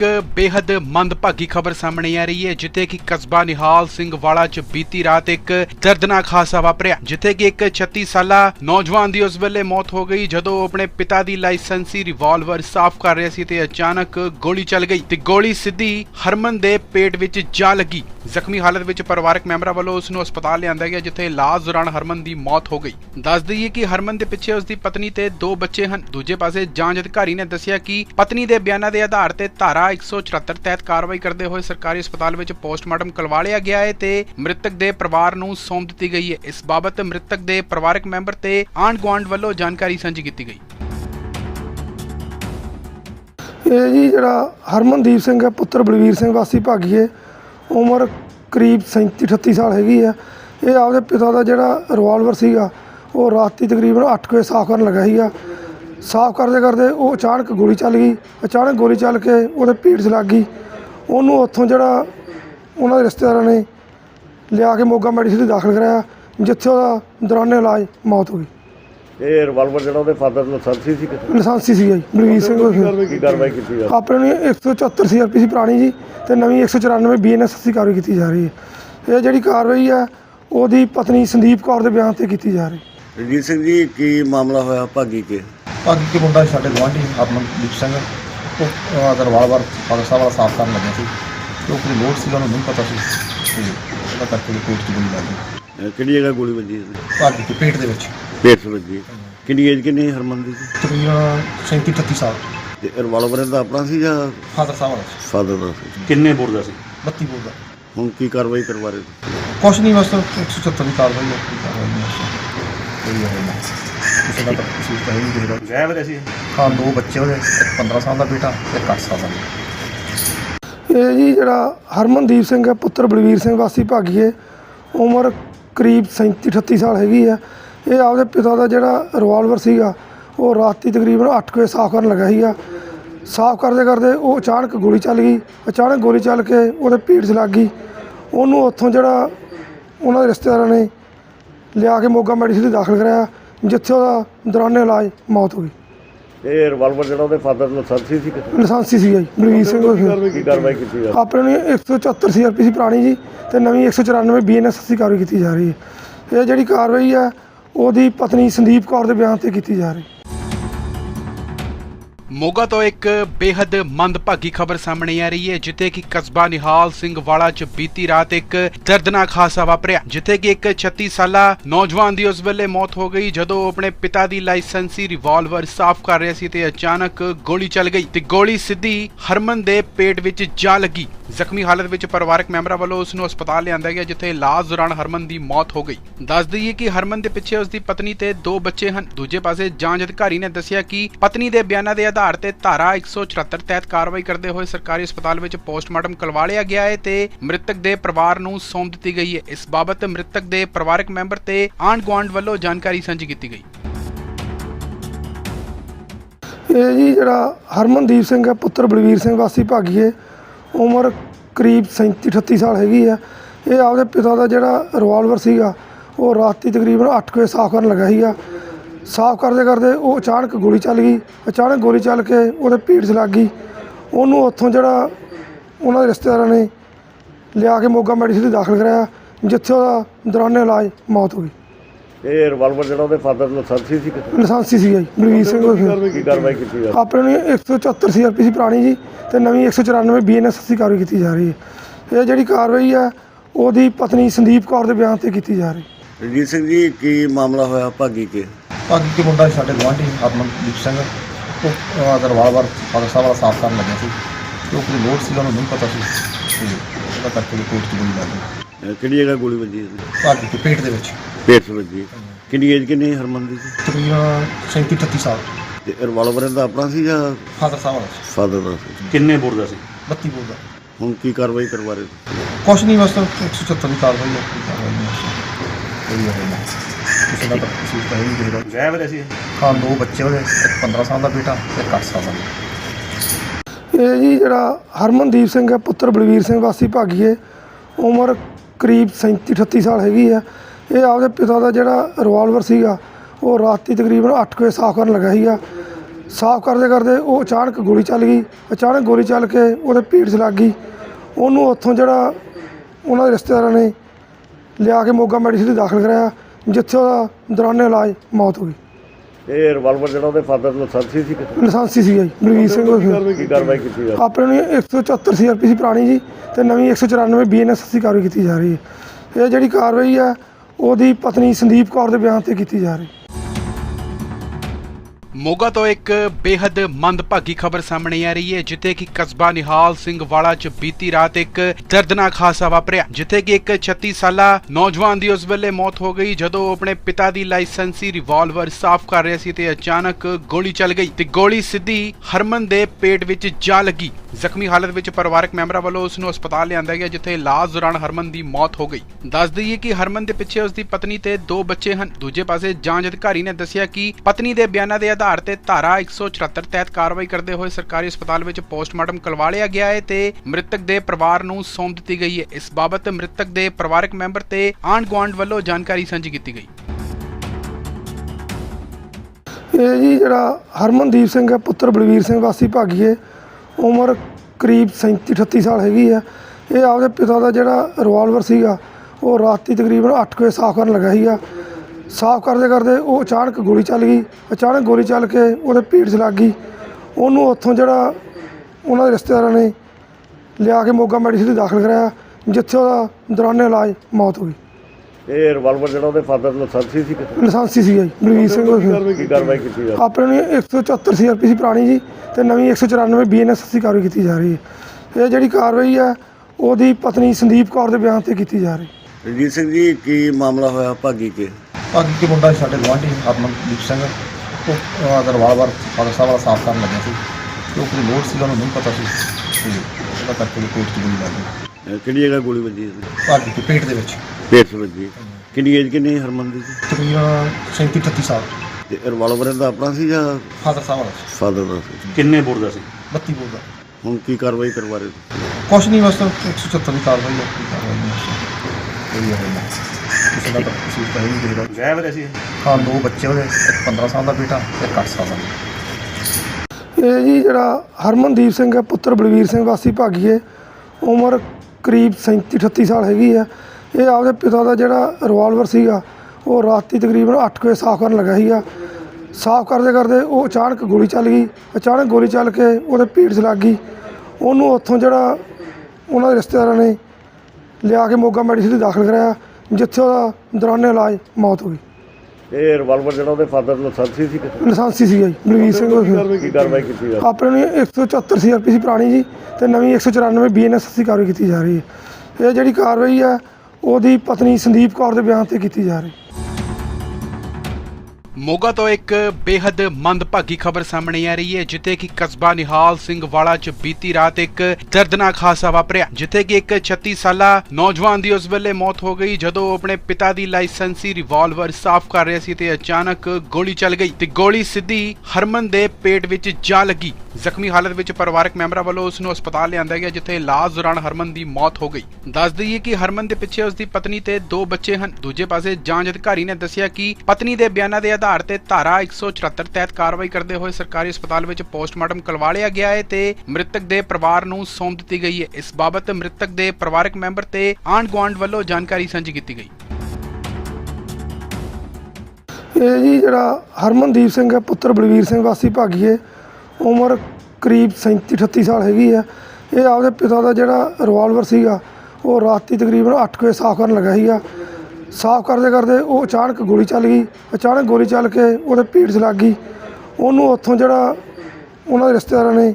ਇੱਕ ਬੇहद ਮੰਦਭਾਗੀ ਖਬਰ ਸਾਹਮਣੇ ਆ ਰਹੀ ਹੈ, ਜਿੱਥੇ ਕਿ ਕਸਬਾ ਨਿਹਾਲ ਸਿੰਘ ਵਾਲਾ ਚ ਬੀਤੀ ਰਾਤ ਇੱਕ ਦਰਦਨਾਕ ਹਾਦਸਾ ਵਾਪਰਿਆ, ਜਿੱਥੇ ਕਿ ਇੱਕ 36 ਸਾਲਾ ਨੌਜਵਾਨ ਦੀ ਉਸ ਵੇਲੇ ਮੌਤ ਹੋ ਗਈ, ਜਦੋਂ ਉਹ ਆਪਣੇ ਪਿਤਾ ਦੀ ਲਾਇਸੈਂਸੀ ਰਿਵਾਲਵਰ ਸਾਫ਼ ਕਰ ਰਿਹਾ ਸੀ ਤੇ ਅਚਾਨਕ ਗੋਲੀ ਚੱਲ ਗਈ ਤੇ ਗੋਲੀ ਸਿੱਧੀ ਹਰਮਨ ਦੇ ਪੇਟ ਵਿੱਚ ਜਾ ਲੱਗੀ। ਜ਼ਖਮੀ ਹਾਲਤ ਵਿੱਚ ਪਰਿਵਾਰਕ ਮੈਂਬਰਾਂ ਵੱਲੋਂ ਉਸ ਨੂੰ ਹਸਪਤਾਲ ਲਿਆਂਦਾ ਗਿਆ, ਜਿੱਥੇ ਇਲਾਜ ਦੌਰਾਨ ਹਰਮਨ ਦੀ ਮੌਤ ਹੋ ਗਈ। ਦੱਸ ਦਈਏ ਕਿ ਹਰਮਨ ਦੇ ਪਿੱਛੇ ਉਸ ਦੀ ਪਤਨੀ ਤੇ ਦੋ ਬੱਚੇ ਹਨ। ਦੂਜੇ ਪਾਸੇ ਜਾਂਚ ਅਧਿਕਾਰੀ ਨੇ ਦੱਸਿਆ ਕਿ ਪਤਨੀ ਦੇ ਬਿਆਨਾਂ ਦੇ ਆਧਾਰ ਤੇ ਧਾਰਾ 174 ਤਹਿਤ ਕਾਰਵਾਈ ਕਰਦੇ ਹੋਏ ਸਰਕਾਰੀ ਹਸਪਤਾਲ ਵਿੱਚ ਪੋਸਟਮਾਰਟਮ ਕਰਵਾ ਲਿਆ ਗਿਆ ਹੈ ਤੇ ਮ੍ਰਿਤਕ ਦੇ ਪਰਿਵਾਰ ਨੂੰ ਸੌਂਪ ਦਿੱਤੀ ਗਈ ਹੈ। ਇਸ ਬਾਬਤ ਮ੍ਰਿਤਕ ਦੇ ਪਰਿਵਾਰਕ ਮੈਂਬਰ ਤੇ ਆਂਢ ਗੁਆਂਢ ਵੱਲੋਂ ਜਾਣਕਾਰੀ ਸਾਂਝੀ ਕੀਤੀ ਗਈ। ਇਹ ਜੀ ਜਿਹੜਾ ਹਰਮਨਦੀਪ ਸਿੰਘ ਹੈ, ਪੁੱਤਰ ਬਲਵੀਰ ਸਿੰਘ ਵਾਸੀ ਭਾਗੀਏ ਉਮਰ ਕਰੀਬ 37 38 ਸਾਲ ਹੈਗੀ ਆ। ਇਹ ਆਪਦੇ ਪਿਤਾ ਦਾ ਜਿਹੜਾ ਰਿਵਾਲਵਰ ਸੀਗਾ, ਉਹ ਰਾਤੀ ਤਕਰੀਬਨ 8 ਵਜੇ ਸਾਫ਼ ਕਰਨ ਲੱਗਾ ਸੀਗਾ। ਸਾਫ਼ ਕਰਦੇ ਕਰਦੇ ਉਹ ਅਚਾਨਕ ਗੋਲੀ ਚੱਲ ਗਈ। ਅਚਾਨਕ ਗੋਲੀ ਚੱਲ ਕੇ ਉਹਦੇ ਪੀਠ 'ਚ ਲੱਗ ਗਈ। ਉਹਨੂੰ ਉੱਥੋਂ ਜਿਹੜਾ ਉਹਨਾਂ ਦੇ ਰਿਸ਼ਤੇਦਾਰਾਂ ਨੇ ਲਿਆ ਕੇ ਮੋਗਾ ਮੈਡੀਸਿਨ ਦਾਖਲ ਕਰਾਇਆ, ਜਿੱਥੇ ਉਹਦਾ ਦੌਰਾਨੇ ਇਲਾਜ ਮੌਤ ਹੋ ਗਈ। ਇਹ ਰਿਵਾਲਵਰ ਜਿਹੜਾ ਉਹਦੇ ਫਾਦਰ ਨੂੰ ਲਾਇਸੈਂਸੀ ਸੀ ਕਿਤੇ? ਲਾਇਸੈਂਸੀ ਸੀਗਾ ਜੀ ਬਲਵੀਰ ਸਿੰਘ ਉਹ ਸੀ। ਕੀ ਕਾਰਵਾਈ ਕੀਤੀ ਜਾ ਆਪਣੇ ਨੂੰ 174 ਸੀਆਰਪੀਸੀ ਪੁਰਾਣੀ ਜੀ ਤੇ ਨਵੀਂ 194 ਬੀਐਨਐਸ ਦੀ ਕਾਰਵਾਈ ਕੀਤੀ ਜਾ ਰਹੀ ਹੈ। ਇਹ ਜਿਹੜੀ ਕਾਰਵਾਈ ਹੈ ਉਹਦੀ ਪਤਨੀ ਸੰਦੀਪ ਕੌਰ ਦੇ ਬਿਆਨ ਤੇ ਕੀਤੀ ਜਾ ਰਹੀ ਰਣਜੀਤ ਸਿੰਘ ਜੀ ਕੀ ਮਾਮਲਾ ਹੋਇਆ ਭਾਗੀ ਕੇ? ਅੱਗੇ ਕੇ ਮੁੰਡਾ ਸਾਡੇ ਗੁਆਂਢੀ ਹਰਮਨਦੀਪ ਸਿੰਘ। ਉਹ ਦਰਬਾਰ ਵਾਰ ਸਾਹਿਬ ਵਾਲਾ ਸਾਫ਼ ਕਰਨ ਲੱਗਿਆ ਸੀ। ਤੇ ਉਹ ਕੋਈ ਲੋਡ ਸੀ ਉਹਨੂੰ ਨਹੀਂ ਪਤਾ ਸੀ। ਤੇ ਉਹਦਾ ਕਰਕੇ ਉਹਦੇ ਪੇਟ 'ਚ ਗੋਲੀ ਲੱਗ ਕਿਹੜੀ ਜਗ੍ਹਾ ਗੋਲੀ ਵੱਜੀ? ਸੀ ਅੱਗੇ ਕੇ ਪੇਟ ਦੇ ਵਿੱਚ। ਪੇਟ ਵੱਜੀ ਕਿੰਨੀ ਏਜ ਕਿੰਨੀ ਸੀ ਹਰਮਨ ਦੀ? ਤਕਰੀਬਨ 37 38 ਸਾਲ। ਤੇ ਰਿਵਾਲਵਰ ਦਾ ਆਪਣਾ ਸੀ ਜਾਂ ਫਾਦਰ ਸਾਹਿਬ ਵਾਲਾ ਸੀ, ਫਾਦਰ ਦਾ ਸੀ? ਕਿੰਨੇ ਬੋਰ ਦਾ ਸੀ? 32 ਬੋਲ ਦਾ। ਹੁਣ ਕੀ ਕਾਰਵਾਈ ਕਰਵਾ ਰਹੇ? ਕੁਛ ਨਹੀਂ ਬਸ 174 ਦੀ ਕਾਰਵਾਈ ਹੈ। ਕੋਈ ਕਾਰਵਾਈ ਨਹੀਂ ਕੋਈ ਕਿਸੇ ਦਾ ਤਾਂ ਕਿਸੇ ਦਾ ਹੀ ਨਹੀਂ ਗਾਇਬ ਰਿਹਾ ਸੀ? ਹਾਂ ਦੋ ਬੱਚੇ ਉਹਦੇ ਇੱਕ 15 ਸਾਲ ਦਾ ਬੇਟਾ ਇੱਕ 8 ਸਾਲ ਦਾ ਇਹ ਜੀ ਜਿਹੜਾ ਹਰਮਨਦੀਪ ਸਿੰਘ ਹੈ ਪੁੱਤਰ ਬਲਵੀਰ ਸਿੰਘ ਵਾਸੀ ਭਾਗੀਏ ਉਮਰ ਕਰੀਬ 37 38 ਸਾਲ ਹੈਗੀ ਆ ਇਹ ਆਪਦੇ ਪਿਤਾ ਦਾ ਜਿਹੜਾ ਰਿਵਾਲਵਰ ਸੀਗਾ ਉਹ ਰਾਤੀ ਤਕਰੀਬਨ 8 ਵਜੇ ਸਾਫ਼ ਕਰਨ ਲੱਗਾ ਸੀਗਾ। ਸਾਫ਼ ਕਰਦੇ ਕਰਦੇ ਉਹ ਅਚਾਨਕ ਗੋਲੀ ਚੱਲ ਗਈ। ਅਚਾਨਕ ਗੋਲੀ ਚੱਲ ਕੇ ਉਹਦੇ ਪੀਠ 'ਚ ਲੱਗ ਗਈ। ਉਹਨੂੰ ਉੱਥੋਂ ਜਿਹੜਾ ਉਹਨਾਂ ਦੇ ਰਿਸ਼ਤੇਦਾਰਾਂ ਨੇ ਲਿਆ ਕੇ ਮੋਗਾ ਮੈਡੀਸਿਨ ਦਾਖਲ ਕਰਾਇਆ ਜਿੱਥੇ ਉਹਦਾ ਦੌਰਾਨੇ ਇਲਾਜ ਮੌਤ ਹੋ ਗਈ। ਇਹ ਰਿਵਾਲਵਰ ਜਿਹੜਾ ਉਹਦੇ ਫਾਦਰ ਨੂੰ ਲਾਇਸੈਂਸੀ ਸੀ ਲਾਇਸੈਂਸੀ ਸੀਗਾ ਜੀ ਬਲਵੀਰ ਸਿੰਘ ਉਹ ਸੀ। ਕੀ ਕਾਰਵਾਈ ਕੀਤੀ ਜਾ ਆਪਣੇ ਨੂੰ 174 ਸੀਆਰਪੀਸੀ ਪੁਰਾਣੀ ਜੀ ਤੇ ਨਵੀਂ 194 ਬੀਐਨਐਸ ਦੀ ਕਾਰਵਾਈ ਕੀਤੀ ਜਾ ਰਹੀ ਹੈ। ਇਹ ਜਿਹੜੀ ਕਾਰਵਾਈ ਹੈ ਉਹਦੀ ਪਤਨੀ ਸੰਦੀਪ ਕੌਰ ਦੇ ਬਿਆਨ ਤੇ ਕੀਤੀ ਜਾ ਰਹੀ। ਮੋਗਾ ਤੋਂ ਇੱਕ ਬੇहद ਮੰਦਭਾਗੀ ਖਬਰ ਸਾਹਮਣੇ ਆ ਰਹੀ ਹੈ, ਜਿੱਥੇ ਕਿ ਕਸਬਾ ਨਿਹਾਲ ਸਿੰਘ ਵਾਲਾ ਚ ਬੀਤੀ ਰਾਤ ਇੱਕ ਦਰਦਨਾਕ ਹਾਦਸਾ ਵਾਪਰਿਆ, ਜਿੱਥੇ ਕਿ ਇੱਕ 36 ਸਾਲਾ ਨੌਜਵਾਨ ਦੀ ਉਸ ਵੇਲੇ ਮੌਤ ਹੋ ਗਈ, ਜਦੋਂ ਉਹ ਆਪਣੇ ਪਿਤਾ ਦੀ ਲਾਇਸੈਂਸੀ ਰਿਵਾਲਵਰ ਸਾਫ਼ ਕਰ ਰਿਹਾ ਸੀ ਤੇ ਅਚਾਨਕ ਗੋਲੀ ਚੱਲ ਗਈ ਤੇ ਗੋਲੀ ਸਿੱਧੀ ਹਰਮਨ ਦੇ ਪੇਟ ਵਿੱਚ ਜਾ ਲੱਗੀ। ਜ਼ਖਮੀ ਹਾਲਤ ਵਿੱਚ ਪਰਿਵਾਰਕ ਮੈਂਬਰਾਂ ਵੱਲੋਂ ਉਸ ਨੂੰ ਹਸਪਤਾਲ ਲਿਆਂਦਾ ਗਿਆ, ਜਿੱਥੇ ਇਲਾਜ ਦੌਰਾਨ ਹਰਮਨ ਦੀ ਮੌਤ ਹੋ ਗਈ। ਦੱਸ ਦਈਏ ਕਿ ਹਰਮਨ ਦੇ ਪਿੱਛੇ ਉਸ ਦੀ ਪਤਨੀ ਤੇ ਦੋ ਬੱਚੇ ਹਨ। ਦੂਜੇ ਪਾਸੇ ਜਾਂਚ ਅਧਿਕਾਰੀ ਨੇ ਦੱਸਿਆ ਕਿ ਪਤਨੀ ਦੇ ਬਿਆਨਾਂ ਦੇ ਆਧਾਰ ਤੇ ਧਾਰਾ 174 ਤਹਿਤ ਕਾਰਵਾਈ ਕਰਦੇ ਹੋਏ ਸਰਕਾਰੀ ਹਸਪਤਾਲ ਵਿੱਚ ਪੋਸਟਮਾਰਟਮ ਕਰਵਾ ਲਿਆ ਗਿਆ ਹੈ ਤੇ ਮ੍ਰਿਤਕ ਦੇ ਪਰਿਵਾਰ ਨੂੰ ਸੌਂਪ ਦਿੱਤੀ ਗਈ ਹੈ। ਇਸ ਬਾਬਤ ਮ੍ਰਿਤਕ ਦੇ ਪਰਿਵਾਰਕ ਮੈਂਬਰ ਤੇ ਆਂਢ ਗੁਆਂਢ ਵੱਲੋਂ ਜਾਣਕਾਰੀ ਸਾਂਝੀ ਕੀਤੀ ਗਈ। ਇਹ ਜੀ ਜਿਹੜਾ ਹਰਮਨਦੀਪ ਸਿੰਘ ਹੈ, ਪੁੱਤਰ ਬਲਵੀਰ ਸਿੰਘ ਵਾਸੀ ਭਾਗੀਏ ਉਮਰ ਕਰੀਬ 37 38 ਸਾਲ ਹੈਗੀ ਆ। ਇਹ ਆਪਦੇ ਪਿਤਾ ਦਾ ਜਿਹੜਾ ਰਿਵਾਲਵਰ ਸੀਗਾ, ਉਹ ਰਾਤੀ ਤਕਰੀਬਨ 8 ਵਜੇ ਸਾਫ਼ ਕਰਨ ਲੱਗਾ ਸੀਗਾ। ਸਾਫ਼ ਕਰਦੇ ਕਰਦੇ ਉਹ ਅਚਾਨਕ ਗੋਲੀ ਚੱਲ ਗਈ। ਅਚਾਨਕ ਗੋਲੀ ਚੱਲ ਕੇ ਉਹਦੇ ਪੀਠ 'ਚ ਲੱਗ ਗਈ। ਉਹਨੂੰ ਉੱਥੋਂ ਜਿਹੜਾ ਉਹਨਾਂ ਦੇ ਰਿਸ਼ਤੇਦਾਰਾਂ ਨੇ ਲਿਆ ਕੇ ਮੋਗਾ ਮੈਡੀਸਨ ਦਾਖਲ ਕਰਾਇਆ, ਜਿੱਥੇ ਉਹਦਾ ਦੌਰਾਨੇ ਇਲਾਜ ਮੌਤ ਹੋ ਗਈ। ਇਹ ਰਿਵਾਲਵਰ ਜਿਹੜਾ ਉਹਦੇ ਫਾਦਰ ਨੂੰ ਲਾਇਸੈਂਸੀ ਸੀ ਕਿਤੇ? ਲਾਇਸੈਂਸੀ ਸੀਗਾ ਜੀ ਬਲਵੀਰ ਸਿੰਘ ਉਹ ਸੀ। ਕੀ ਕਾਰਵਾਈ ਕੀਤੀ ਜਾ ਆਪਣੇ ਨੂੰ 174 ਸੀਆਰਪੀਸੀ ਪੁਰਾਣੀ ਜੀ ਤੇ ਨਵੀਂ 194 ਬੀਐਨਐਸ ਦੀ ਕਾਰਵਾਈ ਕੀਤੀ ਜਾ ਰਹੀ ਹੈ। ਇਹ ਜਿਹੜੀ ਕਾਰਵਾਈ ਹੈ ਉਹਦੀ ਪਤਨੀ ਸੰਦੀਪ ਕੌਰ ਦੇ ਬਿਆਨ ਤੇ ਕੀਤੀ ਜਾ ਰਹੀ ਰਣਜੀਤ ਸਿੰਘ ਜੀ ਕੀ ਮਾਮਲਾ ਹੋਇਆ? ਭਾਗੀ ਕੇ? ਅੱਗੇ ਕੇ ਮੁੰਡਾ ਸੀ ਸਾਡੇ ਗੁਆਂਢੀ ਹਰਮਨਦੀਪ ਸਿੰਘ ਉਹ ਦਰਬਾਰ ਵਾਰ ਫਾਦਰ ਸਾਹਿਬ ਵਾਲਾ ਸਾਫ਼ ਕਰਨ ਲੱਗਿਆ ਸੀ। ਉਹ ਕੋਈ ਲੋਡ ਸੀ ਉਹਨੂੰ ਨਹੀਂ ਪਤਾ ਸੀ। ਉਹਦਾ ਕਰਕੇ ਪੇਟ 'ਚ ਗੋਲੀ ਲੱਗ ਕਿਹੜੀ ਜਗ੍ਹਾ ਗੋਲੀ ਵੱਜੀ? ਸੀ ਅੱਗੇ ਕੇ ਪੇਟ ਦੇ ਵਿੱਚ। ਪੇਟ ਵੱਜੀ। ਕਿੰਨੀ ਏਜ ਕਿੰਨੀ ਹਰਮਨ ਦੀ ਤਕਰੀਬਨ 37 38 ਸਾਲ। ਤੇ ਰਿਵਾਲਵਰ ਦਾ ਆਪਣਾ ਸੀ ਜਾਂ ਫਾਦਰ ਸਾਹਿਬ ਵਾਲਾ ਸੀ, ਫਾਦਰ ਦਾ ਸੀ? ਕਿੰਨੇ ਬੋਰ ਦਾ ਸੀ? 32 ਬੋਲ ਦਾ। ਹੁਣ ਕੀ ਕਾਰਵਾਈ ਕਰਵਾ ਰਹੇ? ਕੁਛ ਨਹੀਂ ਬਸ 174 ਦੀ ਕਾਰਵਾਈ ਹੈ। ਕੋਈ ਕਾਰਵਾਈ ਨਹੀਂ ਹੈ। ਕੋਈ ਹੈ ਨਹੀਂ। ਕਿਸੇ ਦਾ ਤਾਂ ਕਿਸੇ ਦਾ ਹੀ ਨਹੀਂ ਜਿਹੜਾ ਗਾਇਬ ਰਿਹਾ ਸੀ ਹਾਂ ਦੋ ਬੱਚੇ ਉਹਦੇ ਇੱਕ 15 ਸਾਲ ਦਾ ਬੇਟਾ ਇੱਕ 8 ਸਾਲ ਦਾ ਬੇਟਾ। ਇਹ ਜੀ ਜਿਹੜਾ ਹਰਮਨਦੀਪ ਸਿੰਘ ਹੈ ਪੁੱਤਰ ਬਲਵੀਰ ਸਿੰਘ ਵਾਸੀ ਭਾਗੀਏ ਉਮਰ ਕਰੀਬ 37 38 ਸਾਲ ਹੈਗੀ ਆ ਇਹ ਆਪਦੇ ਪਿਤਾ ਦਾ ਜਿਹੜਾ ਰਿਵਾਲਵਰ ਸੀਗਾ ਉਹ ਰਾਤੀ ਤਕਰੀਬਨ 8 ਵਜੇ ਸਾਫ਼ ਕਰਨ ਲੱਗਾ ਸੀਗਾ। ਸਾਫ਼ ਕਰਦੇ ਕਰਦੇ ਉਹ ਅਚਾਨਕ ਗੋਲੀ ਚੱਲ ਗਈ। ਅਚਾਨਕ ਗੋਲੀ ਚੱਲ ਕੇ ਉਹਦੇ ਪੇਟ 'ਚ ਲੱਗ ਗਈ। ਉਹਨੂੰ ਉੱਥੋਂ ਜਿਹੜਾ ਉਹਨਾਂ ਦੇ ਰਿਸ਼ਤੇਦਾਰਾਂ ਨੇ ਲਿਆ ਕੇ ਮੋਗਾ ਮੈਡੀਸਿਨ ਤੇ ਦਾਖਲ ਕਰਾਇਆ ਜਿੱਥੇ ਉਹਦਾ ਦੌਰਾਨੇ ਇਲਾਜ ਮੌਤ ਹੋ ਗਈ। ਇਹ ਰਿਵਾਲਵਰ ਜਿਹੜਾ ਉਹਦੇ ਫਾਦਰ ਨੂੰ ਲਾਇਸੈਂਸੀ ਸੀ ਕਿਤੇ ਲਾਇਸੈਂਸੀ ਸੀ ਜੀ ਬਲਵੀਰ ਸਿੰਘ ਉਰਫ- ਕੀ ਕਾਰਵਾਈ ਕੀਤੀ ਜਾ ਆਪਣੇ ਨੂੰ 174 ਸੀਆਰਪੀਸੀ ਪੁਰਾਣੀ ਜੀ ਤੇ ਨਵੀਂ 194 ਬੀਐਨਐਸ ਦੀ ਕਾਰਵਾਈ ਕੀਤੀ ਜਾ ਰਹੀ ਹੈ। ਇਹ ਜਿਹੜੀ ਕਾਰਵਾਈ ਹੈ ਉਹਦੀ ਪਤਨੀ ਸੰਦੀਪ ਕੌਰ ਦੇ ਬਿਆਨ ਤੇ ਕੀਤੀ ਜਾ ਰਹੀ। ਮੋਗਾ ਤੋਂ ਇੱਕ ਬੇहद ਮੰਦਭਾਗੀ ਖਬਰ ਸਾਹਮਣੇ ਆ ਰਹੀ ਹੈ, ਜਿੱਥੇ ਕਿ ਕਸਬਾ ਨਿਹਾਲ ਸਿੰਘ ਵਾਲਾ ਚ ਬੀਤੀ ਰਾਤ ਇੱਕ ਦਰਦਨਾਕ ਹਾਦਸਾ ਵਾਪਰਿਆ, ਜਿੱਥੇ ਕਿ ਇੱਕ 36 ਸਾਲਾ ਨੌਜਵਾਨ ਦੀ ਉਸ ਵੇਲੇ ਮੌਤ ਹੋ ਗਈ, ਜਦੋਂ ਉਹ ਆਪਣੇ ਪਿਤਾ ਦੀ ਲਾਇਸੈਂਸੀ ਰਿਵਾਲਵਰ ਸਾਫ਼ ਕਰ ਰਿਹਾ ਸੀ ਤੇ ਅਚਾਨਕ ਗੋਲੀ ਚੱਲ ਗਈ ਤੇ ਗੋਲੀ ਸਿੱਧੀ ਹਰਮਨ ਦੇ ਪੇਟ ਵਿੱਚ ਜਾ ਲੱਗੀ। ਜ਼ਖਮੀ ਹਾਲਤ ਵਿੱਚ ਪਰਿਵਾਰਕ ਮੈਂਬਰਾਂ ਵੱਲੋਂ ਉਸ ਨੂੰ ਹਸਪਤਾਲ ਲਿਆਂਦਾ ਗਿਆ, ਜਿੱਥੇ ਇਲਾਜ ਦੌਰਾਨ ਹਰਮਨ ਦੀ ਮੌਤ ਹੋ ਗਈ। ਦੱਸ ਦਈਏ ਕਿ ਹਰਮਨ ਦੇ ਪਿੱਛੇ ਉਸ ਦੀ ਪਤਨੀ ਤੇ ਦੋ ਬੱਚੇ ਹਨ। ਦੂਜੇ ਪਾਸੇ ਜਾਂਚ ਅਧਿਕਾਰੀ ਨੇ ਦੱਸਿਆ ਕਿ ਪਤਨੀ ਦੇ ਬਿਆਨਾਂ ਦੇ ਆਧਾਰ ਤੇ ਧਾਰਾ 174 ਤਹਿਤ ਕਾਰਵਾਈ ਕਰਦੇ ਹੋਏ ਸਰਕਾਰੀ ਹਸਪਤਾਲ ਵਿੱਚ ਪੋਸਟਮਾਰਟਮ ਕਰਵਾ ਲਿਆ ਗਿਆ ਹੈ ਤੇ ਮ੍ਰਿਤਕ ਦੇ ਪਰਿਵਾਰ ਨੂੰ ਸੌਂਪ ਦਿੱਤੀ ਗਈ ਹੈ। ਇਸ ਬਾਬਤ ਮ੍ਰਿਤਕ ਦੇ ਪਰਿਵਾਰਕ ਮੈਂਬਰ ਤੇ ਆਂਢ ਗੁਆਂਢ ਵੱਲੋਂ ਜਾਣਕਾਰੀ ਸਾਂਝੀ ਕੀਤੀ ਗਈ। ਇਹ ਜੀ ਜਿਹੜਾ ਹਰਮਨਦੀਪ ਸਿੰਘ ਹੈ, ਪੁੱਤਰ ਬਲਵੀਰ ਸਿੰਘ ਵਾਸੀ ਭਾਗੀਏ ਉਮਰ ਕਰੀਬ 37 38 ਸਾਲ ਹੈਗੀ ਹੈ ਇਹ ਆਪਦੇ ਪਿਤਾ ਦਾ ਜਿਹੜਾ ਰਿਵਾਲਵਰ ਸੀਗਾ, ਉਹ ਰਾਤੀ ਤਕਰੀਬਨ 8 ਵਜੇ ਸਾਫ਼ ਕਰਨ ਲੱਗਾ ਸੀਗਾ। ਸਾਫ਼ ਕਰਦੇ ਕਰਦੇ ਉਹ ਅਚਾਨਕ ਗੋਲੀ ਚੱਲ ਗਈ। ਅਚਾਨਕ ਗੋਲੀ ਚੱਲ ਕੇ ਉਹਦੇ ਪੇਟ 'ਚ ਲੱਗ ਗਈ। ਉਹਨੂੰ ਉੱਥੋਂ ਜਿਹੜਾ ਉਹਨਾਂ ਦੇ ਰਿਸ਼ਤੇਦਾਰਾਂ ਨੇ ਲਿਆ ਕੇ ਮੋਗਾ ਮੈਡੀਸਿਨ ਤੇ ਦਾਖਲ ਕਰਾਇਆ, ਜਿੱਥੇ ਉਹਦਾ ਦੌਰਾਨੇ ਇਲਾਜ ਮੌਤ ਹੋ ਗਈ। ਇਹ ਰਿਵਾਲਵਰ ਜਿਹੜਾ ਉਹਦੇ ਫਾਦਰ ਨੂੰ ਲਾਇਸੈਂਸੀ ਸੀ ਕਿਤੇ ਲਾਇਸੈਂਸੀ ਸੀ ਜੀ ਬਲਵੀਰ ਸਿੰਘ ਉਰਫ- ਕੀ ਕਾਰਵਾਈ ਕੀਤੀ ਜਾ ਆਪਣੇ ਨੂੰ 174 ਸੀਆਰਪੀਸੀ ਪੁਰਾਣੀ ਜੀ ਤੇ ਨਵੀਂ 194 ਬੀਐਨਐਸ ਦੀ ਕਾਰਵਾਈ ਕੀਤੀ ਜਾ ਰਹੀ ਹੈ। ਇਹ ਜਿਹੜੀ ਕਾਰਵਾਈ ਹੈ ਉਹਦੀ ਪਤਨੀ ਸੰਦੀਪ ਕੌਰ ਦੇ ਬਿਆਨ ਤੇ ਕੀਤੀ ਜਾ ਰਹੀ ਹੈ। ਰਣਜੀਤ ਸਿੰਘ ਜੀ ਕੀ ਮਾਮਲਾ ਹੋਇਆ ਭਾਗੀ ਕੇ? ਅੱਗੇ ਕੇ ਮੁੰਡਾ ਸੀ ਸਾਡੇ ਗੁਆਂਢੀ ਹਰਮਨਦੀਪ ਸਿੰਘ। ਉਹ ਉਹਦਾ ਦਰਬਾਰ ਵਾਰ ਫਾਦਰ ਸਾਹਿਬ ਵਾਲਾ ਸਾਫ਼ ਕਰਨ ਲੱਗਿਆ ਸੀ। ਤੇ ਉਹ ਕੋਈ ਲੋਡ ਸੀ ਉਹਨੂੰ ਨਹੀਂ ਪਤਾ ਸੀ। ਉਹਦਾ ਕਰਕੇ ਪੇਟ 'ਚ ਗੋਲੀ ਲੱਗ ਕਿਹੜੀ ਜਗ੍ਹਾ ਗੋਲੀ ਵੱਜੀ ਸੀ ਭਾਗੀ ਕੇ ਪੇਟ ਦੇ ਵਿੱਚ। ਪੇਟ ਵੱਜੀ ਕਿੰਨੀ ਏਜ ਕਿੰਨੀ ਹਰਮਨ ਦੀ ਜੀ? ਤਕਰੀਬਨ 37 38 ਸਾਲ। ਤੇ ਇਹ ਰਿਵਾਲਵਰ ਇਹਦਾ ਆਪਣਾ ਸੀ ਜਾਂ ਫਾਦਰ ਸਾਹਿਬ ਵਾਲਾ ਫਾਦਰ ਦਾ ਸੀ? ਕਿੰਨੇ ਬੋਰ ਦਾ ਸੀ? 32 ਬੋਲ ਦਾ। ਹੁਣ ਕੀ ਕਾਰਵਾਈ ਕਰਵਾ ਰਹੇ? ਕੁਛ ਨਹੀਂ ਬਸ 174 ਦੀ ਕਾਰਵਾਈ ਹੈ ਕੋਈ ਕਾਰਵਾਈ ਨਹੀਂ ਕੋਈ ਹੈ ਨਹੀਂ। ਕਿਸੇ ਦਾ ਤਾਂ ਕਿਸੇ ਦਾ ਹੀ ਨਹੀਂ ਦੇਖਦਾ। ਗਾਇਬ ਰਿਹਾ ਸੀ? ਹਾਂ ਦੋ ਬੱਚੇ ਉਹਦੇ ਇੱਕ 15 ਸਾਲ ਦਾ ਬੇਟਾ ਇੱਕ 8 ਸਾਲ ਦਾ ਇਹ ਜੀ ਜਿਹੜਾ ਹਰਮਨਦੀਪ ਸਿੰਘ ਹੈ ਪੁੱਤਰ ਬਲਵੀਰ ਸਿੰਘ ਵਾਸੀ ਭਾਗੀਏ ਉਮਰ ਕਰੀਬ 37 38 ਸਾਲ ਹੈਗੀ ਹੈ। ਇਹ ਆਪਦੇ ਪਿਤਾ ਦਾ ਜਿਹੜਾ ਰਿਵਾਲਵਰ ਸੀਗਾ ਉਹ ਰਾਤੀ ਤਕਰੀਬਨ 8 ਵਜੇ ਸਾਫ਼ ਕਰਨ ਲੱਗਾ ਸੀਗਾ। ਸਾਫ਼ ਕਰਦੇ ਕਰਦੇ ਉਹ ਅਚਾਨਕ ਗੋਲੀ ਚੱਲ ਗਈ। ਅਚਾਨਕ ਗੋਲੀ ਚੱਲ ਕੇ ਉਹਦੇ ਪੇਟ 'ਚ ਲੱਗ ਗਈ। ਉਹਨੂੰ ਉੱਥੋਂ ਜਿਹੜਾ ਉਹਨਾਂ ਦੇ ਰਿਸ਼ਤੇਦਾਰਾਂ ਨੇ ਲਿਆ ਕੇ ਮੋਗਾ ਮੈਡੀਸਿਨ ਤੇ ਦਾਖਲ ਕਰਾਇਆ ਜਿੱਥੇ ਉਹਦਾ ਦੌਰਾਨੇ ਇਲਾਜ ਮੌਤ ਹੋ ਗਈ। ਇਹ ਰਿਵਾਲਵਰ ਜਿਹੜਾ ਉਹਦੇ ਫਾਦਰ ਨੂੰ ਲਾਇਸੈਂਸੀ ਸੀ ਕਿਤੇ? ਲਾਇਸੈਂਸੀ ਸੀ ਜੀ ਬਲਵੀਰ ਸਿੰਘ ਉਰਫ- ਕੀ ਕਾਰਵਾਈ ਕੀਤੀ ਜਾ ਆਪਣੇ ਨੂੰ 174 ਸੀਆਰਪੀਸੀ ਪੁਰਾਣੀ ਜੀ ਤੇ ਨਵੀਂ 194 ਬੀਐਨਐਸ ਦੀ ਕਾਰਵਾਈ ਕੀਤੀ ਜਾ ਰਹੀ ਹੈ। ਇਹ ਜਿਹੜੀ ਕਾਰਵਾਈ ਹੈ ਉਹਦੀ ਪਤਨੀ ਸੰਦੀਪ ਕੌਰ ਦੇ ਬਿਆਨ ਤੇ ਕੀਤੀ ਜਾ ਰਹੀ। ਮੋਗਾ ਤੋਂ ਇੱਕ ਬੇहद ਮੰਦਭਾਗੀ ਖਬਰ ਸਾਹਮਣੇ ਆ ਰਹੀ ਹੈ, ਜਿੱਥੇ ਕਿ ਕਸਬਾ ਨਿਹਾਲ ਸਿੰਘ ਵਾਲਾ ਚ ਬੀਤੀ ਰਾਤ ਇੱਕ ਦਰਦਨਾਕ ਹਾਦਸਾ ਵਾਪਰਿਆ, ਜਿੱਥੇ ਕਿ ਇੱਕ 36 ਸਾਲਾ ਨੌਜਵਾਨ ਦੀ ਉਸ ਵੇਲੇ ਮੌਤ ਹੋ ਗਈ, ਜਦੋਂ ਉਹ ਆਪਣੇ ਪਿਤਾ ਦੀ ਲਾਇਸੈਂਸੀ ਰਿਵਾਲਵਰ ਸਾਫ਼ ਕਰ ਰਿਹਾ ਸੀ ਤੇ ਅਚਾਨਕ ਗੋਲੀ ਚੱਲ ਗਈ ਤੇ ਗੋਲੀ ਸਿੱਧੀ ਹਰਮਨ ਦੇ ਪੇਟ ਵਿੱਚ ਜਾ ਲੱਗੀ। ਜ਼ਖਮੀ ਹਾਲਤ ਵਿੱਚ ਪਰਿਵਾਰਕ ਮੈਂਬਰਾਂ ਵੱਲੋਂ ਉਸ ਨੂੰ ਹਸਪਤਾਲ ਲਿਆਂਦਾ ਗਿਆ, ਜਿੱਥੇ ਇਲਾਜ ਦੌਰਾਨ ਹਰਮਨ ਦੀ ਮੌਤ ਹੋ ਗਈ। ਦੱਸ ਦਈਏ ਕਿ ਹਰਮਨ ਦੇ ਪਿੱਛੇ ਉਸ ਦੀ ਪਤਨੀ ਤੇ ਦੋ ਬੱਚੇ ਹਨ। ਦੂਜੇ ਪਾਸੇ ਜਾਂਚ ਅਧਿਕਾਰੀ ਨੇ ਦੱਸਿਆ ਕਿ ਪਤਨੀ ਦੇ ਬਿਆਨਾਂ ਦੇ ਆਧਾਰ ਤੇ ਧਾਰਾ 174 ਤਹਿਤ ਕਾਰਵਾਈ ਕਰਦੇ ਹੋਏ ਸਰਕਾਰੀ ਹਸਪਤਾਲ ਵਿੱਚ ਪੋਸਟਮਾਰਟਮ ਕਰਵਾ ਲਿਆ ਗਿਆ ਹੈ ਤੇ ਮ੍ਰਿਤਕ ਦੇ ਪਰਿਵਾਰ ਨੂੰ ਸੌਂਪ ਦਿੱਤੀ ਗਈ ਹੈ। ਇਸ ਬਾਬਤ ਮ੍ਰਿਤਕ ਦੇ ਪਰਿਵਾਰਕ ਮੈਂਬਰ ਤੇ ਆਂਢ ਗੁਆਂਢ ਵੱਲੋਂ ਜਾਣਕਾਰੀ ਸਾਂਝੀ ਕੀਤੀ ਗਈ। ਇਹ ਜੀ ਜਿਹੜਾ ਹਰਮਨਦੀਪ ਸਿੰਘ ਹੈ, ਪੁੱਤਰ ਬਲਵੀਰ ਸਿੰਘ, ਵਾਸੀ ਭਾਗੀਏ ਉਮਰ ਕਰੀਬ 37 38 ਸਾਲ ਹੈਗੀ ਹੈ। ਇਹ ਆਪਦੇ ਪਿਤਾ ਦਾ ਜਿਹੜਾ ਰਿਵਾਲਵਰ ਸੀਗਾ, ਉਹ ਰਾਤੀ ਤਕਰੀਬਨ 8 ਵਜੇ ਸਾਫ਼ ਕਰਨ ਲੱਗਾ ਸੀਗਾ। ਸਾਫ਼ ਕਰਦੇ ਕਰਦੇ ਉਹ ਅਚਾਨਕ ਗੋਲੀ ਚੱਲ ਗਈ। ਅਚਾਨਕ ਗੋਲੀ ਚੱਲ ਕੇ ਉਹਦੇ ਪੇਟ 'ਚ ਲੱਗ ਗਈ। ਉਹਨੂੰ ਉੱਥੋਂ ਜਿਹੜਾ ਉਹਨਾਂ ਦੇ ਰਿਸ਼ਤੇਦਾਰਾਂ ਨੇ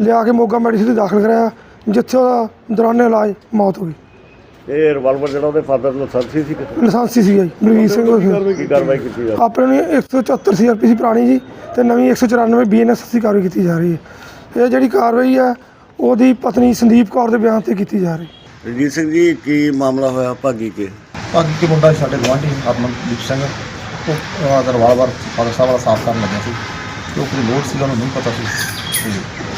ਲਿਆ ਕੇ ਮੋਗਾ ਮੈਡੀਸਿਨ ਤੇ ਦਾਖਲ ਕਰਾਇਆ ਜਿੱਥੇ ਉਹਦਾ ਦੌਰਾਨੇ ਇਲਾਜ ਮੌਤ ਹੋ ਗਈ। ਇਹ ਰਿਵਾਲਵਰ ਜਿਹੜਾ ਉਹਦੇ ਫਾਦਰ ਨੂੰ ਲਾਇਸੈਂਸੀ ਸੀ ਕਿਤੇ? ਲਾਇਸੈਂਸੀ ਸੀ ਜੀ ਬਲਵੀਰ ਸਿੰਘ ਉਰਫ- ਕੀ ਕਾਰਵਾਈ ਕੀਤੀ ਜਾ ਆਪਣੇ ਨੂੰ 174 ਸੀਆਰਪੀਸੀ ਪੁਰਾਣੀ ਜੀ ਤੇ ਨਵੀਂ 194 ਬੀਐਨਐਸ ਦੀ ਕਾਰਵਾਈ ਕੀਤੀ ਜਾ ਰਹੀ ਹੈ। ਇਹ ਜਿਹੜੀ ਕਾਰਵਾਈ ਹੈ ਉਹਦੀ ਪਤਨੀ ਸੰਦੀਪ ਕੌਰ ਦੇ ਬਿਆਨ ਤੇ ਕੀਤੀ ਜਾ ਰਹੀ ਹੈ। ਰਣਜੀਤ ਸਿੰਘ ਜੀ ਕੀ ਮਾਮਲਾ ਹੋਇਆ ਭਾਗੀ ਕੇ? ਅੱਗੇ ਕੇ ਮੁੰਡਾ ਸੀ ਸਾਡੇ ਗੁਆਂਢੀ ਹਰਮਨਦੀਪ ਸਿੰਘ। ਉਹ ਉਹਦਾ ਦਰਬਾਰ ਵਾਰ ਫਾਦਰ ਸਾਹਿਬ ਵਾਲਾ ਸਾਫ਼ ਕਰਨ ਲੱਗਿਆ ਸੀ। ਤੇ ਉਹ ਕੋਈ ਲੋਡ ਸੀ ਉਹਨੂੰ ਨਹੀਂ ਪਤਾ ਸੀ। ਤੇ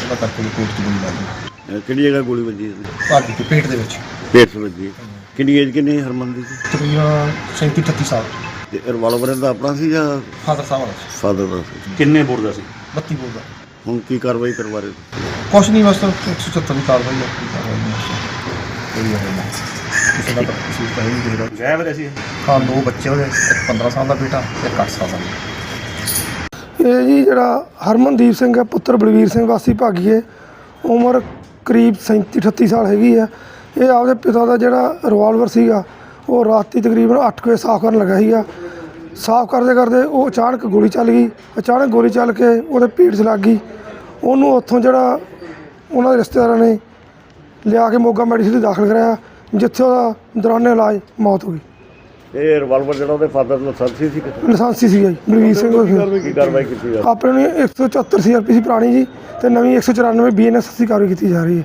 ਉਹਦਾ ਕਰਕੇ ਪੇਟ 'ਚ ਗੋਲੀ ਲੱਗ ਗਈ। ਅਹ ਕਿਹੜੀ ਜਗ੍ਹਾ ਗੋਲੀ ਵੱਜੀ ਸੀ ਭਾਗੀ ਕੇ ਪੇਟ ਦੇ ਵਿੱਚ। ਪੇਟ 'ਚ ਵੱਜੀ ਕਿੰਨੀ ਏਜ ਕਿੰਨੀ ਹੈ ਹਰਮਨ ਦੀ? ਤਕਰੀਬਨ 37 38 ਸਾਲ। ਤੇ ਇਹ ਰਿਵਾਲਵਰ ਇਹਦਾ ਆਪਣਾ ਸੀ ਜਾਂ ਫਾਦਰ ਸਾਹਿਬ ਵਾਲਾ ਸੀ, ਫਾਦਰ ਦਾ ਸੀ? ਕਿੰਨੇ ਬੋਰ ਦਾ ਸੀ? 32 ਬੋਲ ਦਾ। ਹੁਣ ਕੀ ਕਾਰਵਾਈ ਕਰਵਾ ਰਹੇ ਹੋ? ਕੁਛ ਨਹੀਂ ਬਸ 174 ਦੀ ਕਾਰਵਾਈ ਹੈ। ਕੋਈ ਕਾਰਵਾਈ ਨਹੀਂ ਹੈ ਕੋਈ ਹੈ ਨਹੀਂ। ਕਿਸੇ ਦਾ ਤਾਂ ਕਿਸੇ ਦਾ ਹੀ ਨਹੀਂ ਦੇਦਾ ਗਏ ਵਰੇ ਸੀ ਹਾਂ ਦੋ ਬੱਚੇ ਉਹਦੇ ਇੱਕ 15 ਸਾਲ ਦਾ ਬੇਟਾ ਇੱਕ 8 ਸਾਲ ਦਾ ਇਹ ਜੀ ਜਿਹੜਾ ਹਰਮਨਦੀਪ ਸਿੰਘ ਹੈ ਪੁੱਤਰ ਬਲਵੀਰ ਸਿੰਘ ਵਾਸੀ ਭਾਗੀਏ ਉਮਰ ਕਰੀਬ 37 38 ਸਾਲ ਹੈਗੀ ਆ ਇਹ ਆਪਦੇ ਪਿਤਾ ਦਾ ਜਿਹੜਾ ਰਿਵਾਲਵਰ ਸੀਗਾ ਉਹ ਰਾਤੀ ਤਕਰੀਬਨ 8 ਵਜੇ ਸਾਫ਼ ਕਰਨ ਲੱਗਾ ਸੀਗਾ। ਸਾਫ਼ ਕਰਦੇ ਕਰਦੇ ਉਹ ਅਚਾਨਕ ਗੋਲੀ ਚੱਲ ਗਈ। ਅਚਾਨਕ ਗੋਲੀ ਚੱਲ ਕੇ ਉਹਦੇ ਪੀਠ 'ਚ ਲੱਗ ਗਈ। ਉਹਨੂੰ ਉੱਥੋਂ ਜਿਹੜਾ ਉਹਨਾਂ ਦੇ ਰਿਸ਼ਤੇਦਾਰਾਂ ਨੇ ਲਿਆ ਕੇ ਮੋਗਾ ਮੈਡੀਸਿਟੀ ਦਾਖਲ ਕਰਾਇਆ। ਜਿੱਥੇ ਉਹਦਾ ਦੌਰਾਨੇ ਇਲਾਜ ਮੌਤ ਹੋ ਗਈ। ਇਹ ਰਿਵਾਲਵਰ ਜਿਹੜਾ ਉਹਦੇ ਫਾਦਰ ਨੂੰ ਲਾਇਸੈਂਸੀ ਸੀ ਕਿ ਲਾਇਸੈਂਸੀ ਸੀਗਾ ਜੀ ਬਲਵੀਰ ਸਿੰਘ ਉਹ ਕੀ ਕਾਰਵਾਈ ਕੀਤੀ ਜਾ ਆਪਣੇ ਨੂੰ 174 ਸੀਆਰਪੀਸੀ ਪੁਰਾਣੀ ਜੀ ਤੇ ਨਵੀਂ 194 ਬੀਐਨਐਸ ਦੀ ਕਾਰਵਾਈ ਕੀਤੀ ਜਾ ਰਹੀ ਹੈ।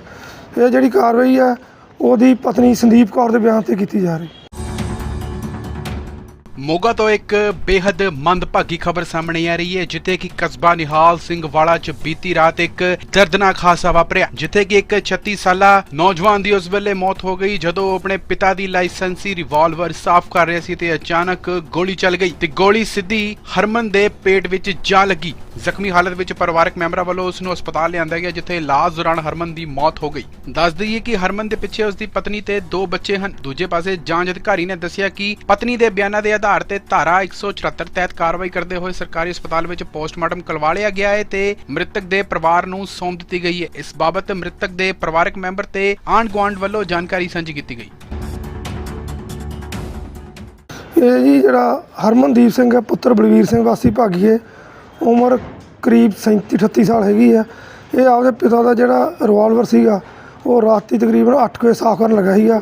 ਇਹ ਜਿਹੜੀ ਕਾਰਵਾਈ ਹੈ ਉਹਦੀ ਪਤਨੀ ਸੰਦੀਪ ਕੌਰ ਦੇ ਬਿਆਨ ਤੇ ਕੀਤੀ ਜਾ ਰਹੀ ਹੈ। ਮੋਗਾ ਤੋਂ ਇੱਕ ਬੇहद ਮੰਦਭਾਗੀ ਖਬਰ ਸਾਹਮਣੇ ਆ ਰਹੀ ਹੈ, ਜਿੱਥੇ ਕਿ ਕਸਬਾ ਨਿਹਾਲ ਸਿੰਘ ਵਾਲਾ ਚ ਬੀਤੀ ਰਾਤ ਇੱਕ ਦਰਦਨਾਕ ਹਾਦਸਾ ਵਾਪਰਿਆ, ਜਿੱਥੇ ਕਿ ਇੱਕ 36 ਸਾਲਾ ਨੌਜਵਾਨ ਦੀ ਉਸ ਵੇਲੇ ਮੌਤ ਹੋ ਗਈ, ਜਦੋਂ ਉਹ ਆਪਣੇ ਪਿਤਾ ਦੀ ਲਾਇਸੈਂਸੀ ਰਿਵਾਲਵਰ ਸਾਫ਼ ਕਰ ਰਿਹਾ ਸੀ ਤੇ ਅਚਾਨਕ ਗੋਲੀ ਚੱਲ ਗਈ ਤੇ ਗੋਲੀ ਸਿੱਧੀ ਹਰਮਨ ਦੇ ਪੇਟ ਵਿੱਚ ਜਾ ਲੱਗੀ। ਜ਼ਖਮੀ ਹਾਲਤ ਵਿੱਚ ਪਰਿਵਾਰਕ ਮੈਂਬਰਾਂ ਵੱਲੋਂ ਉਸ ਨੂੰ ਹਸਪਤਾਲ ਲਿਆਂਦਾ ਗਿਆ, ਜਿੱਥੇ ਇਲਾਜ ਦੌਰਾਨ ਹਰਮਨ ਦੀ ਮੌਤ ਹੋ ਗਈ। ਦੱਸ ਦਈਏ ਕਿ ਹਰਮਨ ਦੇ ਪਿੱਛੇ ਉਸ ਦੀ ਪਤਨੀ ਤੇ ਦੋ ਬੱਚੇ ਹਨ। ਦੂਜੇ ਪਾਸੇ ਜਾਂਚ ਅਧਿਕਾਰੀ ਨੇ ਦੱਸਿਆ ਕਿ ਪਤਨੀ ਦੇ ਬਿਆਨਾਂ ਦੇ ਆਧਾਰ ਤੇ ਧਾਰਾ 174 ਤਹਿਤ ਕਾਰਵਾਈ ਕਰਦੇ ਹੋਏ ਸਰਕਾਰੀ ਹਸਪਤਾਲ ਵਿੱਚ ਪੋਸਟਮਾਰਟਮ ਕਰਵਾ ਲਿਆ ਗਿਆ ਹੈ ਤੇ ਮ੍ਰਿਤਕ ਦੇ ਪਰਿਵਾਰ ਨੂੰ ਸੌਂਪ ਦਿੱਤੀ ਗਈ ਹੈ। ਇਸ ਬਾਬਤ ਮ੍ਰਿਤਕ ਦੇ ਪਰਿਵਾਰਕ ਮੈਂਬਰ ਤੇ ਆਂਢ ਗੁਆਂਢ ਵੱਲੋਂ ਜਾਣਕਾਰੀ ਸਾਂਝੀ ਕੀਤੀ ਗਈ। ਇਹ ਜੀ ਜਿਹੜਾ ਹਰਮਨਦੀਪ ਸਿੰਘ ਹੈ, ਪੁੱਤਰ ਬਲਵੀਰ ਸਿੰਘ ਵਾਸੀ ਭਾਗੀਏ ਉਮਰ ਕਰੀਬ 37 38 ਸਾਲ ਹੈਗੀ ਆ। ਇਹ ਆਪਦੇ ਪਿਤਾ ਦਾ ਜਿਹੜਾ ਰਿਵਾਲਵਰ ਸੀਗਾ, ਉਹ ਰਾਤੀ ਤਕਰੀਬਨ 8 ਵਜੇ ਸਾਫ਼ ਕਰਨ ਲੱਗਾ ਸੀਗਾ।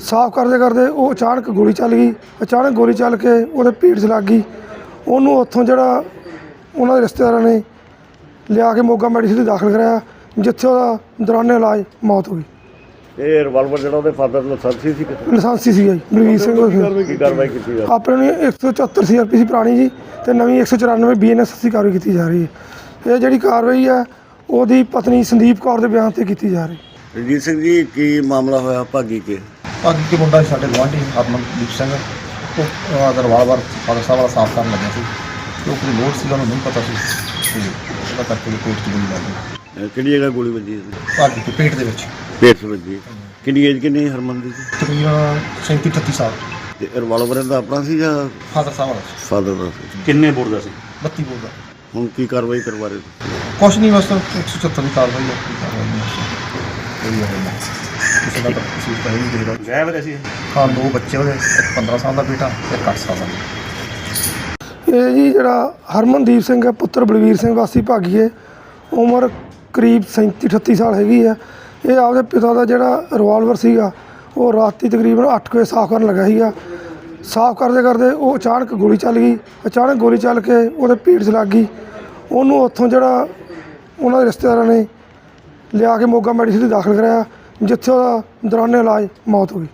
ਸਾਫ਼ ਕਰਦੇ ਕਰਦੇ ਉਹ ਅਚਾਨਕ ਗੋਲੀ ਚੱਲ ਗਈ। ਅਚਾਨਕ ਗੋਲੀ ਚੱਲ ਕੇ ਉਹਦੇ ਪੀਠ 'ਚ ਲੱਗ ਗਈ। ਉਹਨੂੰ ਉੱਥੋਂ ਜਿਹੜਾ ਉਹਨਾਂ ਦੇ ਰਿਸ਼ਤੇਦਾਰਾਂ ਨੇ ਲਿਆ ਕੇ ਮੋਗਾ ਮੈਡੀਸਿਟੀ ਦਾਖਲ ਕਰਾਇਆ, ਜਿੱਥੇ ਉਹਦਾ ਦੌਰਾਨੇ ਇਲਾਜ ਮੌਤ ਹੋ ਗਈ। ਇਹ ਰਿਵਾਲਵਰ ਜਿਹੜਾ ਉਹਦੇ ਫਾਦਰ ਨੂੰ ਲਾਇਸੈਂਸੀ ਸੀ ਕਿ ਲਾਇਸੈਂਸੀ ਸੀਗਾ ਜੀ ਬਲਵੀਰ ਸਿੰਘ ਉਹ ਕੀ ਕਾਰਵਾਈ ਕੀਤੀ ਜਾ ਆਪਣੇ ਨੂੰ 174 ਸੀਆਰਪੀਸੀ ਪੁਰਾਣੀ ਜੀ ਤੇ ਨਵੀਂ 194 ਬੀਐਨਐਸ ਦੀ ਕਾਰਵਾਈ ਕੀਤੀ ਜਾ ਰਹੀ ਹੈ। ਇਹ ਜਿਹੜੀ ਕਾਰਵਾਈ ਹੈ ਉਹਦੀ ਪਤਨੀ ਸੰਦੀਪ ਕੌਰ ਦੇ ਬਿਆਨ ਤੇ ਕੀਤੀ ਜਾ ਰਹੀ ਹੈ। ਰਣਜੀਤ ਸਿੰਘ ਜੀ ਕੀ ਮਾਮਲਾ ਹੋਇਆ? ਭਾਗੀ ਕੇ? ਅੱਗੇ ਕੇ ਮੁੰਡਾ ਸੀ ਸਾਡੇ ਗੁਆਂਢੀ ਹਰਮਨਦੀਪ ਸਿੰਘ। ਉਹ ਅਦਰ ਵਾਰ-ਵਾਰ ਫਾਦਰ ਸਾਹਿਬ ਵਾਲਾ ਸਾਫ਼ ਕਰਨ ਲੱਗਿਆ ਸੀ ਤੇ ਉਹ ਕੋਈ ਲੋਡ ਸੀਗਾ ਉਹਨੂੰ ਨਹੀਂ ਪਤਾ ਸੀ। ਤੇ ਉਹਦਾ ਕਰਕੇ ਉਹਦੇ ਪੇਟ 'ਚ ਗੋਲੀ ਲੱਗ ਕਿਹੜੀ ਜਗ੍ਹਾ ਗੋਲੀ ਵੱਜੀ ਸੀ ਅੱਗੇ ਕੇ ਪੇਟ ਦੇ ਵਿੱਚ। ਪੇਟ ਵੱਜੀ ਕਿੰਨੀ ਏਜ ਕਿੰਨੀ ਹਰਮਨ ਦੀ? ਜੀ? ਤਕਰੀਬਨ 37 38 ਸਾਲ। ਤੇ ਰਿਵਾਲਵਰ ਦਾ ਆਪਣਾ ਸੀ ਜਾਂ ਫਾਦਰ ਸਾਹਿਬ ਵਾਲਾ ਫਾਦਰ ਦਾ ਸੀ? ਕਿੰਨੇ ਬੋਰ ਦਾ ਸੀ? 32 ਬੋਲ ਦਾ। ਹੁਣ ਕੀ ਕਾਰਵਾਈ ਕਰਵਾ ਰਹੇ ਹੋ? ਕੁਛ ਨਹੀਂ ਬਸ 174 ਦੀ ਕਾਰਵਾਈ ਹੈ। ਕੋਈ ਕਾਰਵਾਈ ਨਹੀਂ ਹੈ। ਕੋਈ ਹੈ ਨਹੀਂ। ਕਿਸੇ ਦਾ ਤਾਂ ਕਿਸੇ ਦਾ ਹੀ ਨਹੀਂ ਦੇਦਾ। ਗਏ ਵਰੇ ਸੀ ਹਾਂ ਦੋ ਬੱਚੇ ਉਹਦੇ ਇੱਕ 15 ਸਾਲ ਦਾ ਬੇਟਾ ਇੱਕ 8 ਸਾਲ ਦਾ ਇਹ ਜੀ ਜਿਹੜਾ ਹਰਮਨਦੀਪ ਸਿੰਘ ਹੈ ਪੁੱਤਰ ਬਲਵੀਰ ਸਿੰਘ ਵਾਸੀ ਭਾਗੀਏ ਉਮਰ ਕਰੀਬ 37 38 ਸਾਲ ਹੈਗੀ ਆ ਇਹ ਆਪਦੇ ਪਿਤਾ ਦਾ ਜਿਹੜਾ ਰਿਵਾਲਵਰ ਸੀਗਾ ਉਹ ਰਾਤੀ ਤਕਰੀਬਨ 8 ਵਜੇ ਸਾਫ਼ ਕਰਨ ਲੱਗਾ ਸੀਗਾ। ਸਾਫ਼ ਕਰਦੇ ਕਰਦੇ ਉਹ ਅਚਾਨਕ ਗੋਲੀ ਚੱਲ ਗਈ। ਅਚਾਨਕ ਗੋਲੀ ਚੱਲ ਕੇ ਉਹਦੇ ਪੀਠ 'ਚ ਲੱਗ ਗਈ। ਉਹਨੂੰ ਉੱਥੋਂ ਜਿਹੜਾ ਉਹਨਾਂ ਦੇ ਰਿਸ਼ਤੇਦਾਰਾਂ ਨੇ ਲਿਆ ਕੇ ਮੋਗਾ ਮੈਡੀਸਿਟੀ ਦਾਖਲ ਕਰਾਇਆ ਜਿੱਥੇ ਉਹਦਾ ਦੌਰਾਨੇ ਇਲਾਜ ਮੌਤ ਹੋ ਗਈ।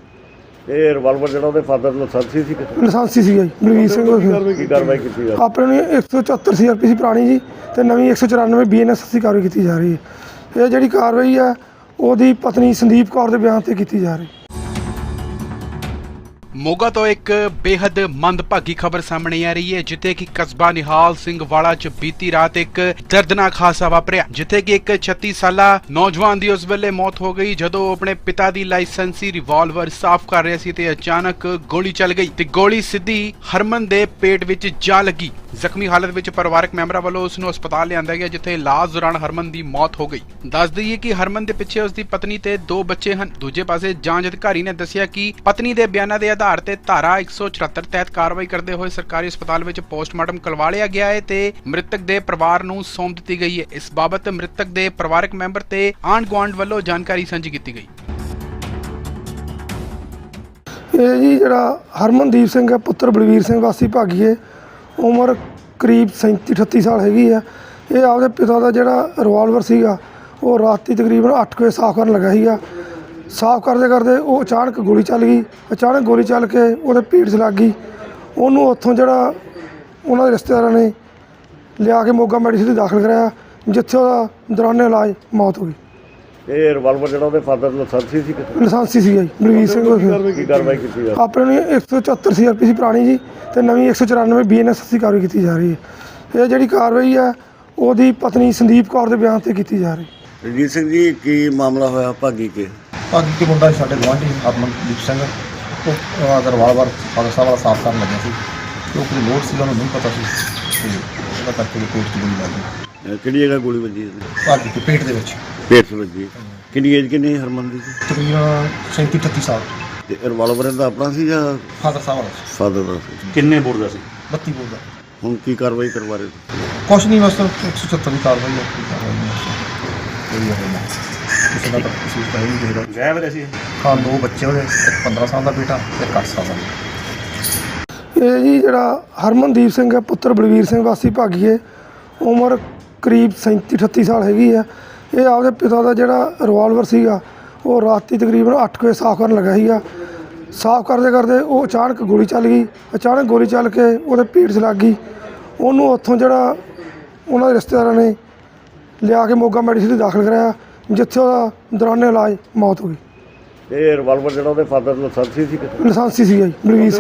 ਇਹ ਰਿਵਾਲਵਰ ਜਿਹੜਾ ਉਹਦੇ ਫਾਦਰ ਨੂੰ ਲਾਇਸੈਂਸੀ ਸੀ ਲਾਇਸੈਂਸੀ ਸੀਗਾ ਜੀ ਬਲਵੀਰ ਸਿੰਘ ਉਹ ਕੀ ਕਾਰਵਾਈ ਕੀਤੀ ਜਾ ਆਪਣੇ ਨੂੰ 174 ਸੀਆਰਪੀਸੀ ਪੁਰਾਣੀ ਜੀ ਤੇ ਨਵੀਂ 194 ਬੀਐਨਐਸ ਦੀ ਕਾਰਵਾਈ ਕੀਤੀ ਜਾ ਰਹੀ ਹੈ। ਇਹ ਜਿਹੜੀ ਕਾਰਵਾਈ ਹੈ ਉਹਦੀ ਪਤਨੀ ਸੰਦੀਪ ਕੌਰ ਦੇ ਬਿਆਨ ਤੇ ਕੀਤੀ ਜਾ ਰਹੀ। ਮੋਗਾ ਤੋਂ ਇੱਕ ਬੇहद ਮੰਦਭਾਗੀ ਖਬਰ ਸਾਹਮਣੇ ਆ ਰਹੀ ਹੈ, ਜਿੱਥੇ ਕਿ ਕਸਬਾ ਨਿਹਾਲ ਸਿੰਘ ਵਾਲਾ ਚ ਬੀਤੀ ਰਾਤ ਇੱਕ ਦਰਦਨਾਕ ਹਾਦਸਾ ਵਾਪਰਿਆ, ਜਿੱਥੇ ਕਿ ਇੱਕ 36 ਸਾਲਾ ਨੌਜਵਾਨ ਦੀ ਉਸ ਵੇਲੇ ਮੌਤ ਹੋ ਗਈ, ਜਦੋਂ ਉਹ ਆਪਣੇ ਪਿਤਾ ਦੀ ਲਾਇਸੈਂਸੀ ਰਿਵਾਲਵਰ ਸਾਫ਼ ਕਰ ਰਿਹਾ ਸੀ ਤੇ ਅਚਾਨਕ ਗੋਲੀ ਚੱਲ ਗਈ ਤੇ ਗੋਲੀ ਸਿੱਧੀ ਹਰਮਨ ਦੇ ਪੇਟ ਵਿੱਚ ਜਾ ਲੱਗੀ। ਜ਼ਖਮੀ ਹਾਲਤ ਵਿੱਚ ਪਰਿਵਾਰਕ ਮੈਂਬਰਾਂ ਵੱਲੋਂ ਉਸ ਨੂੰ ਹਸਪਤਾਲ ਲਿਆਂਦਾ ਗਿਆ, ਜਿੱਥੇ ਇਲਾਜ ਦੌਰਾਨ ਹਰਮਨ ਦੀ ਮੌਤ ਹੋ ਗਈ। ਦੱਸ ਦਈਏ ਕਿ ਹਰਮਨ ਦੇ ਪਿੱਛੇ ਉਸ ਦੀ ਪਤਨੀ ਤੇ ਦੋ ਬੱਚੇ ਹਨ। ਦੂਜੇ ਪਾਸੇ ਜਾਂਚ ਅਧਿਕਾਰੀ ਨੇ ਦੱਸਿਆ ਕਿ ਪਤਨੀ ਦੇ ਬਿਆਨਾਂ ਦੇ ਆਧਾਰ ਤੇ ਧਾਰਾ 174 ਤਹਿਤ ਕਾਰਵਾਈ ਕਰਦੇ ਹੋਏ ਸਰਕਾਰੀ ਹਸਪਤਾਲ ਵਿੱਚ ਪੋਸਟਮਾਰਟਮ ਕਰਵਾ ਲਿਆ ਗਿਆ ਹੈ ਤੇ ਮ੍ਰਿਤਕ ਦੇ ਪਰਿਵਾਰ ਨੂੰ ਸੌਂਪ ਦਿੱਤੀ ਗਈ ਹੈ। ਇਸ ਬਾਬਤ ਮ੍ਰਿਤਕ ਦੇ ਪਰਿਵਾਰਕ ਮੈਂਬਰ ਤੇ ਆਂਢ ਗੁਆਂਢ ਵੱਲੋਂ ਜਾਣਕਾਰੀ ਸਾਂਝੀ ਕੀਤੀ ਗਈ। ਇਹ ਜੀ ਜਿਹੜਾ ਹਰਮਨਦੀਪ ਸਿੰਘ ਹੈ, ਪੁੱਤਰ ਬਲਵੀਰ ਸਿੰਘ ਵਾਸੀ ਭਾਗੀਏ ਉਮਰ ਕਰੀਬ 37 38 ਸਾਲ ਹੈਗੀ ਆ। ਇਹ ਆਪਦੇ ਪਿਤਾ ਦਾ ਜਿਹੜਾ ਰਿਵਾਲਵਰ ਸੀਗਾ, ਉਹ ਰਾਤੀ ਤਕਰੀਬਨ 8 ਵਜੇ ਸਾਫ਼ ਕਰਨ ਲੱਗਾ ਸੀਗਾ। ਸਾਫ਼ ਕਰਦੇ ਕਰਦੇ ਉਹ ਅਚਾਨਕ ਗੋਲੀ ਚੱਲ ਗਈ। ਅਚਾਨਕ ਗੋਲੀ ਚੱਲ ਕੇ ਉਹਦੇ ਪੀਠ 'ਚ ਲੱਗ ਗਈ। ਉਹਨੂੰ ਉੱਥੋਂ ਜਿਹੜਾ ਉਹਨਾਂ ਦੇ ਰਿਸ਼ਤੇਦਾਰਾਂ ਨੇ ਲਿਆ ਕੇ ਮੋਗਾ ਮੈਡੀਸਿਟੀ ਦਾਖਲ ਕਰਾਇਆ, ਜਿੱਥੇ ਉਹਦਾ ਦੌਰਾਨੇ ਇਲਾਜ ਮੌਤ ਹੋ ਗਈ। ਇਹ ਰਿਵਾਲਵਰ ਜਿਹੜਾ ਉਹਦੇ ਫਾਦਰ ਨੂੰ ਲਾਇਸੈਂਸੀ ਸੀ ਕਿ ਲਾਇਸੈਂਸੀ ਸੀਗਾ ਜੀ ਬਲਵੀਰ ਸਿੰਘ ਉਹ ਕੀ ਕਾਰਵਾਈ ਕੀਤੀ ਜਾ ਆਪਣੇ ਨੂੰ 174 ਸੀਆਰਪੀਸੀ ਪੁਰਾਣੀ ਜੀ ਤੇ ਨਵੀਂ 194 ਬੀਐਨਐਸ ਦੀ ਕਾਰਵਾਈ ਕੀਤੀ ਜਾ ਰਹੀ ਹੈ। ਇਹ ਜਿਹੜੀ ਕਾਰਵਾਈ ਹੈ ਉਹਦੀ ਪਤਨੀ ਸੰਦੀਪ ਕੌਰ ਦੇ ਬਿਆਨ ਤੇ ਕੀਤੀ ਜਾ ਰਹੀ ਰਣਜੀਤ ਸਿੰਘ ਜੀ ਕੀ ਮਾਮਲਾ ਹੋਇਆ ਭਾਗੀ ਕੇ? ਅੱਗੇ ਕੇ ਮੁੰਡਾ ਸਾਡੇ ਗੁਆਂਢੀ ਹਰਮਨਦੀਪ ਸਿੰਘ। ਉਹ ਅਗਰਵਾਲ ਵਾਰ ਫਾਦਰ ਸਾਹਿਬ ਵਾਲਾ ਸਾਫ਼ ਕਰਨ ਲੱਗਿਆ ਸੀ। ਤੇ ਉਹ ਕੋਈ ਲੋਡ ਸੀ ਉਹਨੂੰ ਨਹੀਂ ਪਤਾ ਸੀ। ਤੇ ਉਹਦਾ ਕਰਕੇ ਪੇਟ 'ਚ ਗੋਲੀ ਲੱਗ ਕਿਹੜੀ ਜਗ੍ਹਾ ਗੋਲੀ ਵੱਜੀ? ਅੱਗੇ ਕੇ ਪੇਟ ਦੇ ਵਿੱਚ। ਪੇਟ 'ਚ ਵੱਜੀ ਕਿੰਨੀ ਏਜ ਕਿੰਨੀ ਹਰਮਨ ਦੀ? ਜੀ? ਤਕਰੀਬਨ 37 38 ਸਾਲ। ਤੇ ਰਿਵਾਲਵਰ ਇਹਦਾ ਆਪਣਾ ਸੀ ਜਾਂ ਫਾਦਰ ਸਾਹਿਬ ਵਾਲਾ ਸੀ, ਫਾਦਰ ਦਾ ਸੀ? ਕਿੰਨੇ ਬੋਰਡ ਦਾ ਸੀ? 32 ਬੋਲ ਦਾ। ਹੁਣ ਕੀ ਕਾਰਵਾਈ ਕਰਵਾ ਰਹੇ? ਕੁਛ ਨਹੀਂ ਬਸ 176 ਦੀ ਕਾਰਵਾਈ ਹੈ। ਕੋਈ ਕਾਰਵਾਈ ਨਹੀਂ ਹੈ। ਕੋਈ ਹੈ। ਨਹੀਂ ਕਿਸੇ ਦਾ ਤਾਂ ਕਿਸੇ ਦਾ ਹੀ ਨਹੀਂ ਦੇਖਦਾ ਗਾਇਬ ਰਹੇ ਸੀ ਹਾਂ ਦੋ ਬੱਚੇ ਉਹਦੇ ਇੱਕ 15 ਸਾਲ ਦਾ ਬੇਟਾ ਤੇ ਇੱਕ 8 ਸਾਲ ਦਾ ਇਹ ਜੀ ਜਿਹੜਾ ਹਰਮਨਦੀਪ ਸਿੰਘ ਹੈ ਪੁੱਤਰ ਬਲਵੀਰ ਸਿੰਘ ਵਾਸੀ ਭਾਗੀਏ ਉਮਰ ਕਰੀਬ 37 38 ਸਾਲ ਹੈਗੀ ਆ ਇਹ ਆਪਦੇ ਪਿਤਾ ਦਾ ਜਿਹੜਾ ਰਿਵਾਲਵਰ ਸੀਗਾ ਉਹ ਰਾਤੀ ਤਕਰੀਬਨ 8 ਵਜੇ ਸਾਫ਼ ਕਰਨ ਲੱਗਾ ਸੀਗਾ। ਸਾਫ਼ ਕਰਦੇ ਕਰਦੇ ਉਹ ਅਚਾਨਕ ਗੋਲੀ ਚੱਲ ਗਈ। ਅਚਾਨਕ ਗੋਲੀ ਚੱਲ ਕੇ ਉਹਦੇ ਪੇਟ 'ਚ ਲੱਗ ਗਈ। ਉਹਨੂੰ ਉੱਥੋਂ ਜਿਹੜਾ ਉਹਨਾਂ ਦੇ ਰਿਸ਼ਤੇਦਾਰਾਂ ਨੇ ਲਿਆ ਕੇ ਮੋਗਾ ਮੈਡੀਸਿਟੀ ਦਾਖਲ ਕਰਾਇਆ ਜਿੱਥੇ ਉਹਦਾ ਦੌਰਾਨੇ ਇਲਾਜ ਮੌਤ ਹੋ ਗਈ। ਇਹ ਰਿਵਾਲਵਰ ਜਿਹੜਾ ਉਹਦੇ ਫਾਦਰ ਲਾਇਸੈਂਸ ਸੀ ਲਾਇਸੈਂਸੀ ਸੀਗਾ ਜੀ ਬਲਵੀਰ ਸਿੰਘ।